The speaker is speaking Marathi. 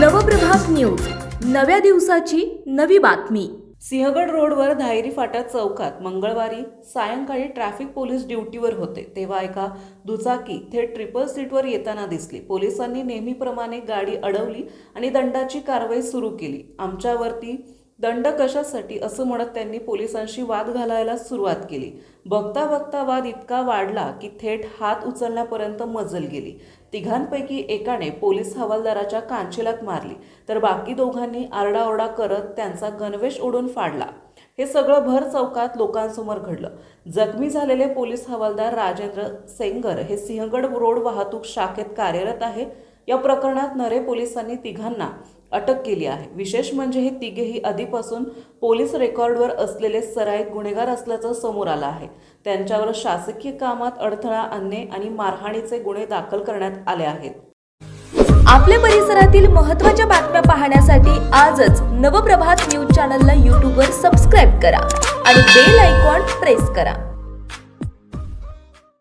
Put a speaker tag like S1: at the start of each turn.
S1: नव्या दिवसाची नवी बातमी.
S2: सिंहगड रोडवर धायरी फाटा चौकात मंगळवारी सायंकाळी ट्रॅफिक पोलीस ड्युटीवर होते. तेव्हा एका दुचाकी थेट ट्रिपल सीटवर येताना दिसली. पोलिसांनी नेहमीप्रमाणे गाडी अडवली आणि दंडाची कारवाई सुरू केली. आमच्यावरती दंड कशासाठी असं म्हणत त्यांनी पोलिसांशी वाद घालायला सुरुवात केली. बघता बघता वाद इतका वाढला की थेट हात उचलण्यापर्यंत मजल गेली. तिघांपैकी एकाने पोलीस हवालदाराच्या कांचेलात मारली. तर बाकी दोघांनी आरडाओरडा करत त्यांचा गणवेश ओढून फाडला. हे सगळं भर चौकात लोकांसमोर घडलं. जखमी झालेले पोलीस हवालदार राजेंद्र सेंगर हे सिंहगड रोड वाहतूक शाखेत कार्यरत आहे. या प्रकरणात नरे पोलिसांनी तिघांना अटक केली आहे. विशेष म्हणजे हे तिघेही आधीपासून पोलीस रेकॉर्डवर असलेले सराईत गुन्हेगार असल्याचं समोर आलं आहे. त्यांच्यावर शासकीय कामात अडथळा आणणे आणि मारहाणीचे गुन्हे दाखल करण्यात आले आहेत.
S1: आपल्या परिसरातील महत्त्वाच्या बातम्या पाहण्यासाठी आजच नवप्रभात न्यूज चॅनलला यूट्यूबवर सबस्क्राईब करा आणि बेल आयकॉन प्रेस करा.